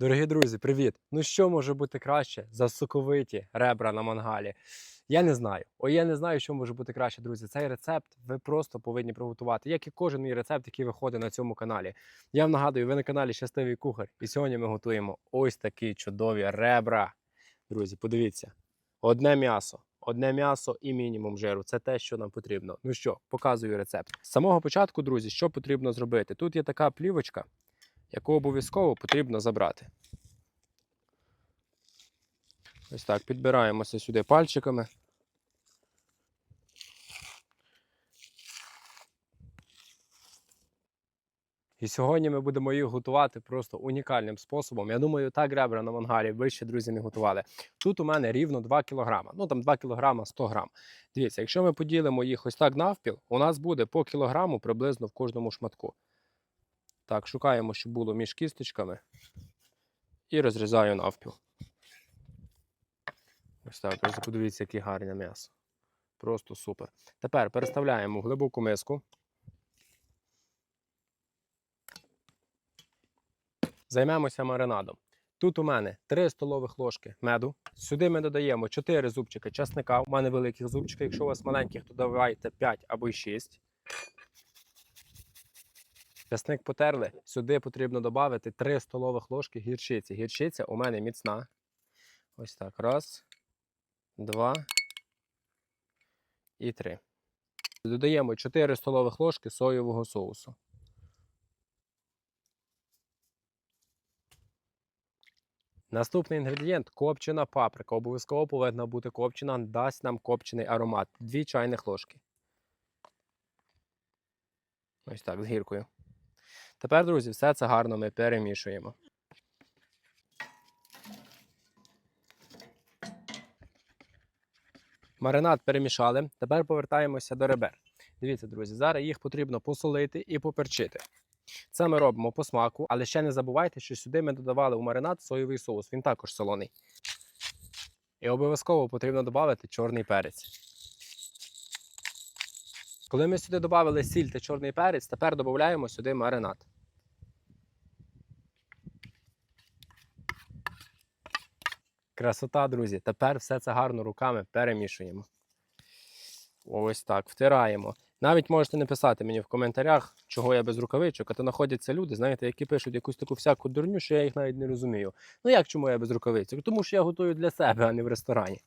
Дорогі друзі, привіт! Ну що може бути краще за соковиті ребра на мангалі? Я не знаю. О, я не знаю, що може бути краще, друзі. Цей рецепт ви просто повинні приготувати, як і кожен мій рецепт, який виходить на цьому каналі. Я вам нагадую, ви на каналі Щасливий Кухар. І сьогодні ми готуємо ось такі чудові ребра. Друзі, подивіться: одне м'ясо. Одне м'ясо і мінімум жиру це те, що нам потрібно. Ну що, показую рецепт. З самого початку, друзі, що потрібно зробити? Тут є така плівочка, яку обов'язково потрібно забрати. Ось так, підбираємося сюди пальчиками. І сьогодні ми будемо їх готувати просто унікальним способом. Я думаю, так ребра на мангалі ви ще, друзі, не готували. Тут у мене рівно 2 кг. Ну там 2 кг 100 г. Дивіться, якщо ми поділимо їх ось так навпіл, у нас буде по кілограму приблизно в кожному шматку. Так, шукаємо, щоб було між кісточками. І розрізаю навпіл. Ось так, ось подивіться, яке гарне м'ясо. Просто супер. Тепер переставляємо в глибоку миску. Займемося маринадом. Тут у мене 3 столових ложки меду. Сюди ми додаємо 4 зубчики часника. У мене великих зубчиків. Якщо у вас маленьких, то давайте 5 або й 6. Часник потерли. Сюди потрібно додати 3 столових ложки гірчиці. Гірчиця у мене міцна. Ось так. Раз, два і три. Додаємо 4 столових ложки соєвого соусу. Наступний інгредієнт копчена паприка. Обов'язково повинна бути копчена, дасть нам копчений аромат. 2 чайних ложки. Ось так, з гіркою. Тепер, друзі, все це гарно ми перемішуємо. Маринад перемішали. Тепер повертаємося до ребер. Дивіться, друзі, зараз їх потрібно посолити і поперчити. Це ми робимо по смаку, але ще не забувайте, що сюди ми додавали у маринад соєвий соус. Він також солоний. І обов'язково потрібно додати чорний перець. Коли ми сюди додали сіль та чорний перець, тепер додаємо сюди маринад. Красота, друзі. Тепер все це гарно руками перемішуємо. Ось так, втираємо. Навіть можете написати мені в коментарях, чого я без рукавичок, а то знаходяться люди, знаєте, які пишуть якусь таку всяку дурню, що я їх навіть не розумію. Ну як чому я без рукавичок? Тому що я готую для себе, а не в ресторані.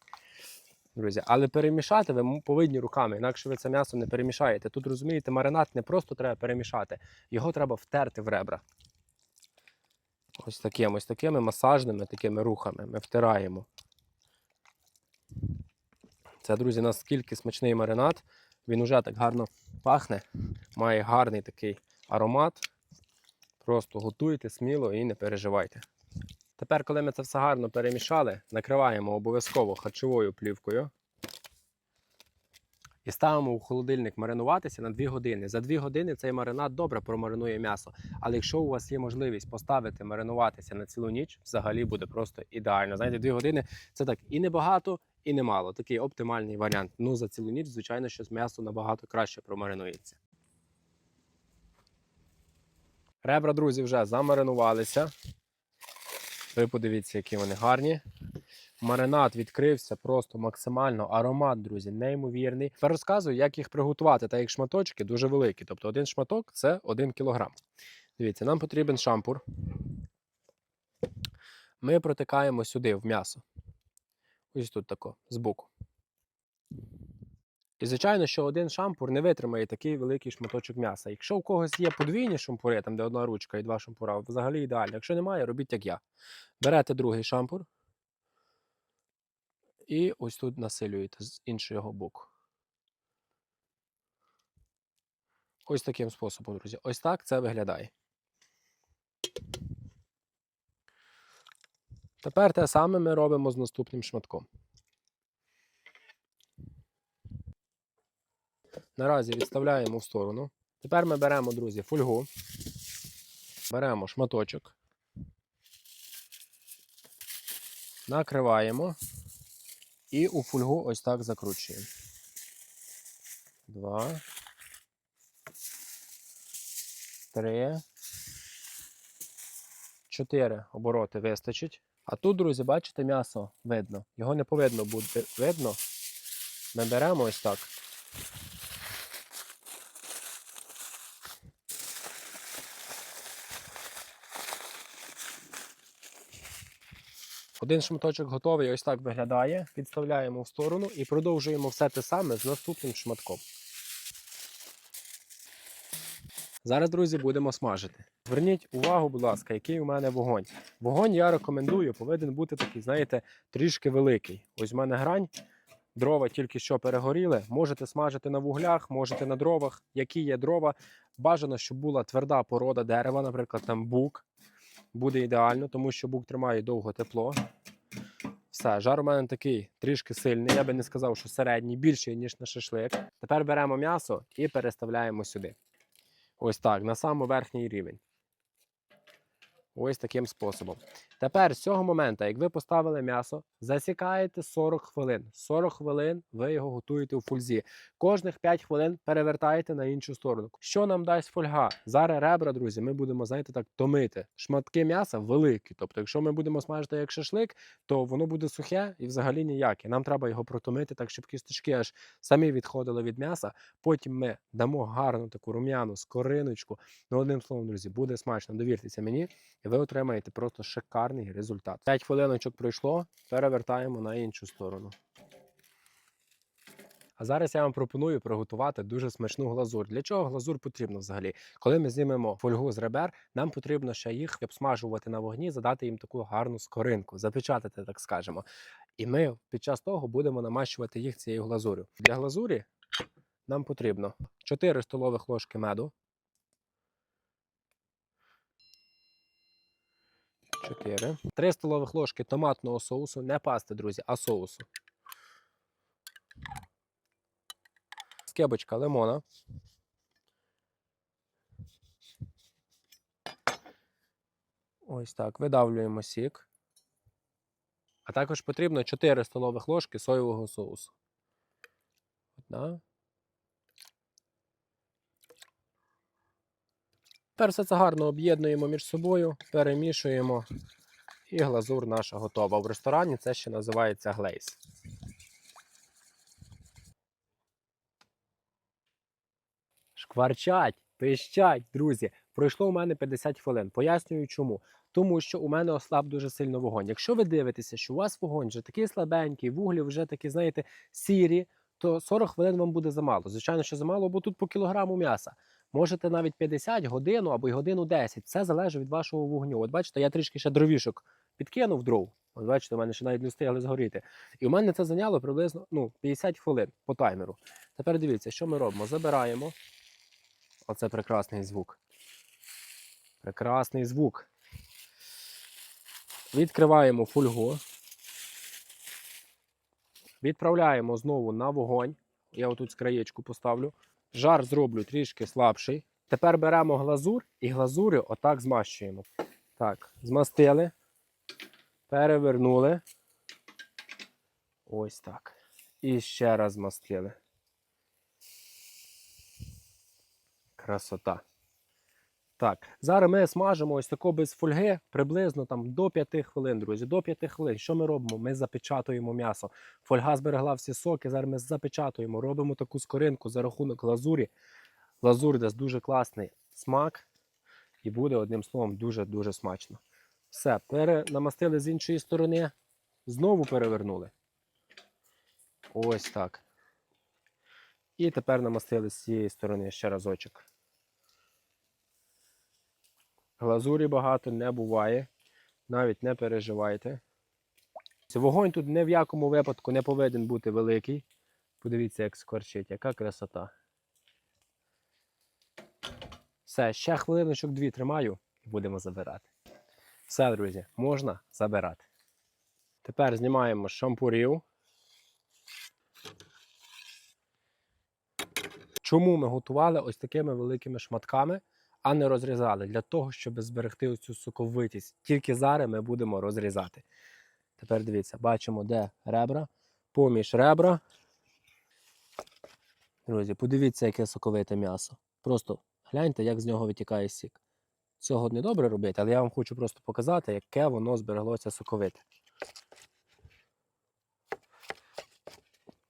Друзі, але перемішати ви повинні руками, інакше ви це м'ясо не перемішаєте. Тут розумієте, маринад не просто треба перемішати, його треба втерти в ребра. Ось такими, ось такими масажними такими рухами ми втираємо. Це, друзі, наскільки смачний маринад. Він уже так гарно пахне, має гарний такий аромат. Просто готуйте сміло і не переживайте. Тепер, коли ми це все гарно перемішали, накриваємо обов'язково харчовою плівкою. І ставимо у холодильник маринуватися на 2 години. За 2 години цей маринад добре промаринує м'ясо. Але якщо у вас є можливість поставити маринуватися на цілу ніч, взагалі буде просто ідеально. Знаєте, 2 години це так і небагато, і немало. Такий оптимальний варіант. Ну за цілу ніч, звичайно, що м'ясо набагато краще промаринується. Ребра, друзі, вже замаринувалися. Ви подивіться, які вони гарні. Маринад відкрився просто максимально. Аромат, друзі, неймовірний. Тепер розказую, як їх приготувати, так як шматочки дуже великі. Тобто один шматок це 1 кілограм. Дивіться, нам потрібен шампур. Ми протикаємо сюди в м'ясо. Ось тут тако, збоку. І, звичайно, що один шампур не витримає такий великий шматочок м'яса. Якщо у когось є подвійні шампури, там де одна ручка і два шампура, взагалі ідеально. Якщо немає, робіть як я. Берете другий шампур і ось тут насилюєте з іншого боку. Ось таким способом, друзі. Ось так це виглядає. Тепер те саме ми робимо з наступним шматком. Наразі відставляємо в сторону. Тепер ми беремо, друзі, фольгу, беремо шматочок, накриваємо і у фольгу ось так закручуємо. Два. Три. 4 обороти вистачить. А тут, друзі, бачите, м'ясо видно. Його не повинно бути видно. Ми беремо ось так. Один шматочок готовий, ось так виглядає. Відставляємо в сторону і продовжуємо все те саме з наступним шматком. Зараз, друзі, будемо смажити. Зверніть увагу, будь ласка, який у мене вогонь. Вогонь я рекомендую, повинен бути такий, знаєте, трішки великий. Ось в мене грань, дрова тільки що перегоріли. Можете смажити на вуглях, можете на дровах. Які є дрова. Бажано, щоб була тверда порода дерева, наприклад, там бук. Буде ідеально, тому що бук тримає довго тепло. Все, жар у мене такий трішки сильний. Я би не сказав, що середній, більший, ніж на шашлик. Тепер беремо м'ясо і переставляємо сюди. Ось так, на самий верхній рівень. Ось таким способом. Тепер з цього моменту, як ви поставили м'ясо, засікаєте 40 хвилин. 40 хвилин ви його готуєте у фользі. Кожних 5 хвилин перевертаєте на іншу сторону. Що нам дасть фольга? Зараз ребра, друзі, ми будемо, знаєте, так томити. Шматки м'яса великі. Тобто, якщо ми будемо смажити як шашлик, то воно буде сухе і взагалі ніяке. Нам треба його протомити, так щоб кісточки аж самі відходили від м'яса. Потім ми дамо гарну таку рум'яну скориночку. Ну, одним словом, друзі, буде смачно. Довіртеся мені, ви отримаєте просто шикарний результат. 5 хвилиночок пройшло, перевертаємо на іншу сторону. А зараз я вам пропоную приготувати дуже смачну глазур. Для чого глазур потрібно взагалі? Коли ми знімемо фольгу з ребер, нам потрібно ще їх обсмажувати на вогні, задати їм таку гарну скоринку, запечатати, так скажемо. І ми під час того будемо намащувати їх цією глазурю. Для глазурі нам потрібно 4 столових ложки меду. 4. 3 столових ложки томатного соусу, не пасти, друзі, а соусу. Скибочка лимона. Ось так. Видавлюємо сік. А також потрібно 4 столових ложки соєвого соусу. Одна. Тепер все це гарно об'єднуємо між собою, перемішуємо. І глазур наша готова. В ресторані це ще називається глейс. Шкварчать, пищать, друзі. Пройшло у мене 50 хвилин. Пояснюю чому. Тому що у мене ослаб дуже сильно вогонь. Якщо ви дивитеся, що у вас вогонь вже такий слабенький, вуглі вже такі, знаєте, сірі, то 40 хвилин вам буде замало. Звичайно, що замало, бо тут по кілограму м'яса. Можете навіть 50 годину або й годину 10. Все залежить від вашого вогню. От бачите, я трішки ще дровішок підкинув дров. От бачите, у мене ще навіть не встигли згоріти. І у мене це зайняло приблизно ну, 50 хвилин по таймеру. Тепер дивіться, що ми робимо. Забираємо. Оце прекрасний звук. Прекрасний звук. Відкриваємо фольгу. Відправляємо знову на вогонь. Я отут краєчку поставлю. Жар зроблю трішки слабший. Тепер беремо глазур і глазури отак змащуємо. Так, змастили. Перевернули. Ось так. І ще раз змастили. Красота. Так, зараз ми смажимо ось тако без фольги приблизно там до 5 хвилин, друзі. До 5 хвилин. Що ми робимо? Ми запечатуємо м'ясо. Фольга зберегла всі соки. Зараз ми запечатуємо, робимо таку скоринку за рахунок лазурі. Лазур дасть дуже класний смак і буде одним словом дуже-дуже смачно. Все, перенамастили з іншої сторони, знову перевернули. Ось так. І тепер намастили з цієї сторони ще разочок. Глазурі багато не буває. Навіть не переживайте. Вогонь тут ні в якому випадку не повинен бути великий. Подивіться, як скорчить, яка красота. Все, ще хвилиночок дві тримаю і будемо забирати. Все, друзі, можна забирати. Тепер знімаємо шампурів. Чому ми готували ось такими великими шматками, а не розрізали? Для того, щоб зберегти оцю соковитість. Тільки зараз ми будемо розрізати. Тепер дивіться, бачимо, де ребра, поміж ребра. Друзі, подивіться, яке соковите м'ясо. Просто гляньте, як з нього витікає сік. цього не добре робити, але я вам хочу просто показати, яке воно збереглося соковите.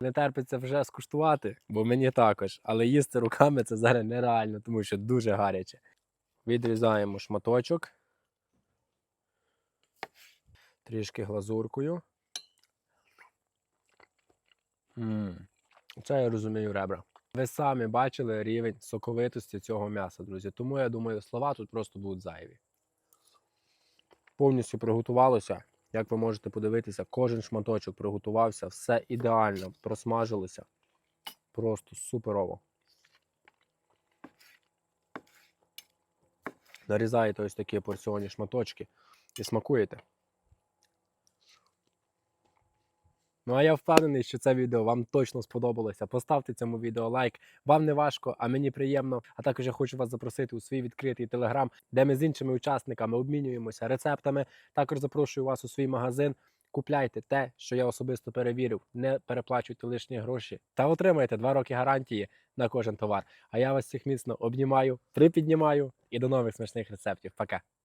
Не терпиться вже скуштувати, бо мені також. Але їсти руками це зараз нереально, тому що дуже гаряче. Відрізаємо шматочок. Трішки глазуркою. м Це я розумію ребра. Ви самі бачили рівень соковитості цього м'яса, друзі. Тому я думаю, слова тут просто будуть зайві. Повністю приготувалося. Як ви можете подивитися, кожен шматочок приготувався, все ідеально просмажилося. Просто суперово. Нарізаєте ось такі порціонні шматочки і смакуєте. Ну а я впевнений, що це відео вам точно сподобалося. Поставте цьому відео лайк. Вам не важко, а мені приємно. А також я хочу вас запросити у свій відкритий телеграм, де ми з іншими учасниками обмінюємося рецептами. Також запрошую вас у свій магазин. Купляйте те, що я особисто перевірив, не переплачуйте лишні гроші та отримайте 2 роки гарантії на кожен товар. А я вас всіх міцно обнімаю, припіднімаю і до нових смачних рецептів. Пока!